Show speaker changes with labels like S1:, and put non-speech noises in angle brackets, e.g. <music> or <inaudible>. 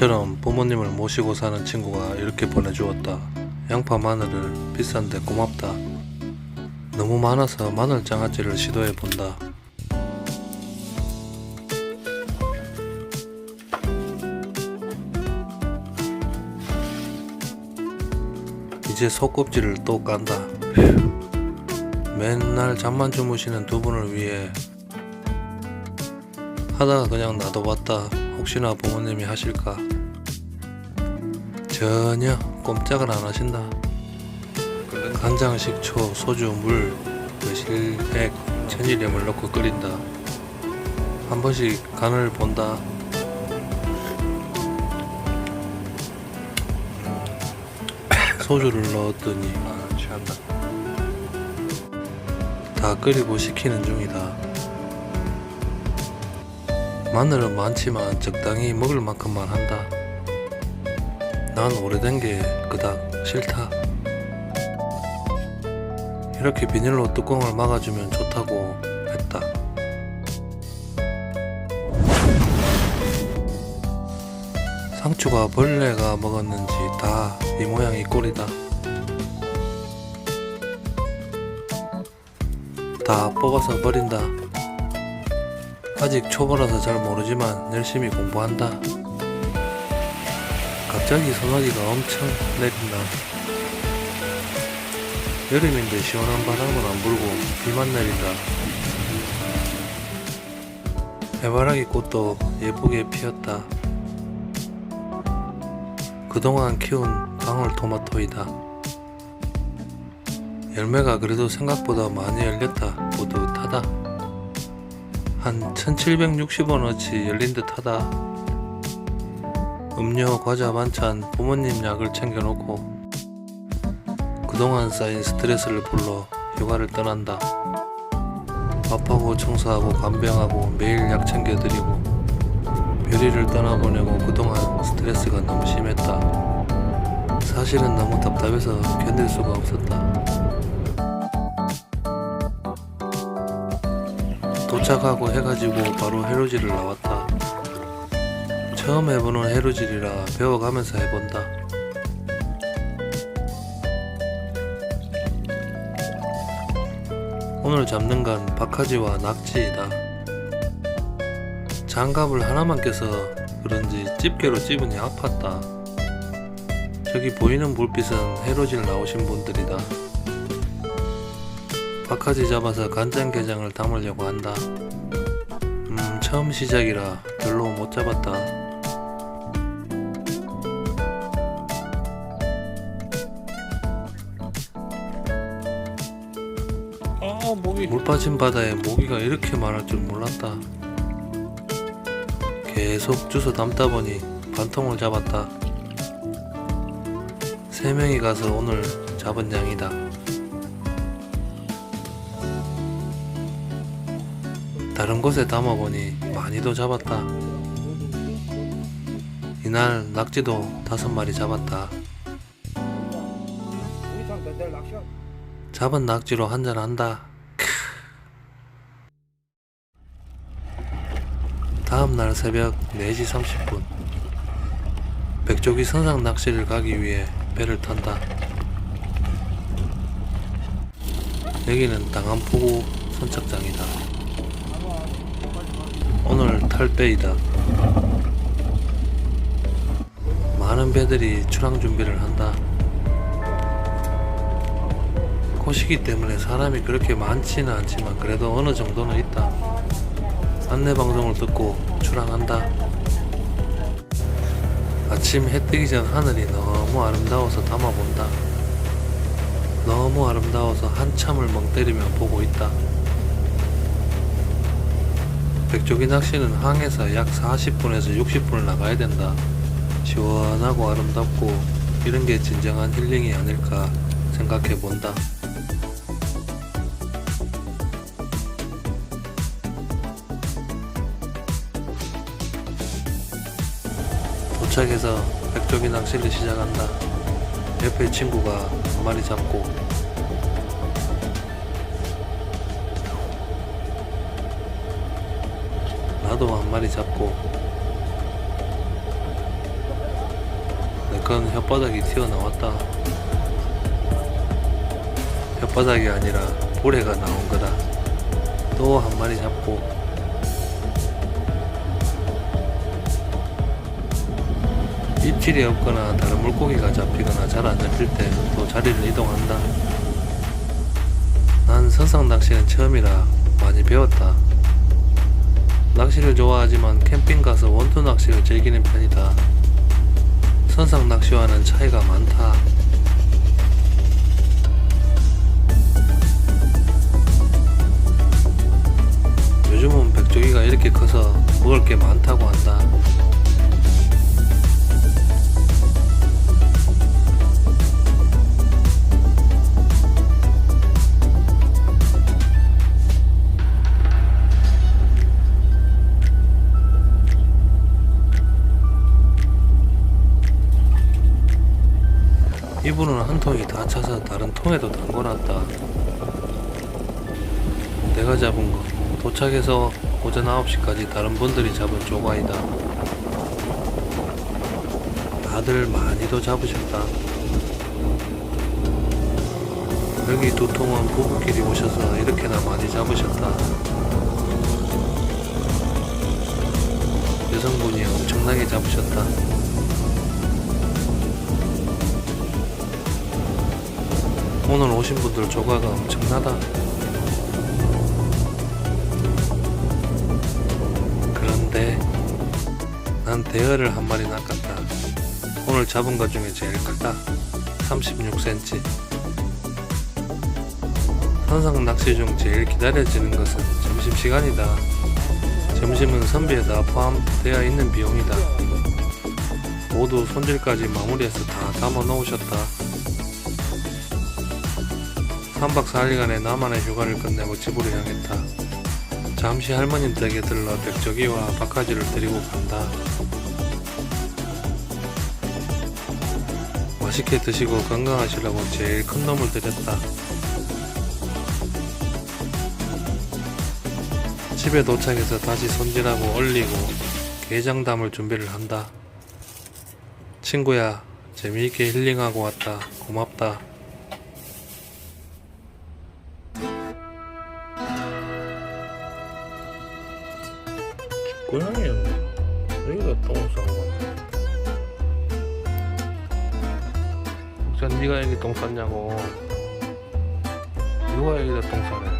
S1: 나처럼 부모님을 모시고 사는 친구가 이렇게 보내주었다. 양파 마늘을 비싼데 고맙다. 너무 많아서 마늘 장아찌를 시도해 본다. 이제 속껍질을 또 깐다. 휴. 맨날 잠만 주무시는 두 분을 위해 하다가 그냥 놔둬봤다. 혹시나 부모님이 하실까? 전혀 꼼짝을 안 하신다. 간장, 식초, 소주, 물, 매실액, 천일염을 넣고 끓인다. 한 번씩 간을 본다. <coughs> 소주를 넣었더니 아. 다 끓이고 식히는 중이다. 마늘은 많지만 적당히 먹을 만큼만 한다. 난 오래된 게 그닥 싫다. 이렇게 비닐로 뚜껑을 막아주면 좋다고 했다. 상추가 벌레가 먹었는지 다 이 모양 이 꼴이다. 다 뽑아서 버린다. 아직 초보라서 잘 모르지만 열심히 공부한다. 갑자기 소나기가 엄청 내린다. 여름인데 시원한 바람은 안 불고 비만 내린다. 해바라기 꽃도 예쁘게 피었다. 그동안 키운 방울토마토이다. 열매가 그래도 생각보다 많이 열렸다. 뿌듯하다. 한 1760원어치 열린 듯 하다. 음료, 과자, 반찬, 부모님 약을 챙겨놓고 그동안 쌓인 스트레스를 불러 휴가를 떠난다. 밥하고 청소하고 간병하고 매일 약 챙겨드리고 별이를 떠나보내고 그동안 스트레스가 너무 심했다. 사실은 너무 답답해서 견딜 수가 없었다. 도착하고 해가지고 바로 해루질을 나왔다. 처음 해보는 해루질이라 배워가면서 해본다. 오늘 잡는 건 박하지와 낙지이다. 장갑을 하나만 껴서 그런지 집게로 찝으니 아팠다. 저기 보이는 불빛은 해루질 나오신 분들이다. 박하지 잡아서 간장게장을 담으려고 한다. 음, 처음 시작이라 별로 못 잡았다. 아물 빠진 바다에 모기가 이렇게 많을 줄 몰랐다. 계속 주워 담다 보니 반통을 잡았다. 세 명이 가서 오늘 잡은 양이다. 다른 곳에 담아보니 많이도 잡았다. 이날 낙지도 다섯 마리 잡았다. 잡은 낙지로 한잔 한다. 다음 날 새벽 4시 30분 백조기 선상 낚시를 가기 위해 배를 탄다. 여기는 당안포구 선착장이다. 오늘 탈 배이다. 많은 배들이 출항 준비를 한다. 고시기 때문에 사람이 그렇게 많지는 않지만 그래도 어느 정도는 있다. 안내 방송을 듣고 출항한다. 아침 해 뜨기 전 하늘이 너무 아름다워서 담아본다. 너무 아름다워서 한참을 멍 때리며 보고 있다. 백조기 낚시는 항에서 약 40분에서 60분을 나가야 된다. 시원하고 아름답고 이런 게 진정한 힐링이 아닐까 생각해 본다. 도착해서 백조기 낚시를 시작한다. 옆에 친구가 한 마리 잡고 나도 한 마리 잡고 실컷 혓바닥이 튀어나왔다. 혓바닥이 아니라 볼해가 나온 거다. 또 한 마리 잡고 입질이 없거나 다른 물고기가 잡히거나 잘 안 잡힐 때 또 자리를 이동한다. 난 선상 낚시는 처음이라 많이 배웠다. 낚시를 좋아하지만 캠핑 가서 원투 낚시를 즐기는 편이다. 선상 낚시와는 차이가 많다. 요즘은 백조기가 이렇게 커서 먹을 게 많다고 한다. 이분은 한 통이 다 차서 다른 통에도 담궈놨다. 내가 잡은 거 도착해서 오전 9시까지 다른 분들이 잡은 조과이다. 다들 많이도 잡으셨다. 여기 두 통은 부부끼리 오셔서 이렇게나 많이 잡으셨다. 여성분이 엄청나게 잡으셨다. 오늘 오신 분들 조과가 엄청나다. 그런데 난 대어를 한 마리 낚았다. 오늘 잡은 것 중에 제일 크다. 36cm. 선상 낚시 중 제일 기다려지는 것은 점심시간이다. 점심은 선비에다 포함되어 있는 비용이다. 모두 손질까지 마무리해서 다 담아 놓으셨다. 3박 4일간의 나만의 휴가를 끝내고 집으로 향했다. 잠시 할머님 댁에 들러 백조기와 박하지를 데리고 간다. 맛있게 드시고 건강하시라고 제일 큰 놈을 드렸다. 집에 도착해서 다시 손질하고 얼리고 게장 담을 준비를 한다. 친구야, 재미있게 힐링하고 왔다. 고맙다.
S2: 고양이는 여기다 똥을 싸고 갔네.
S1: 혹시 네가 여기 똥 쌌냐고 누가 여기다 똥 싸래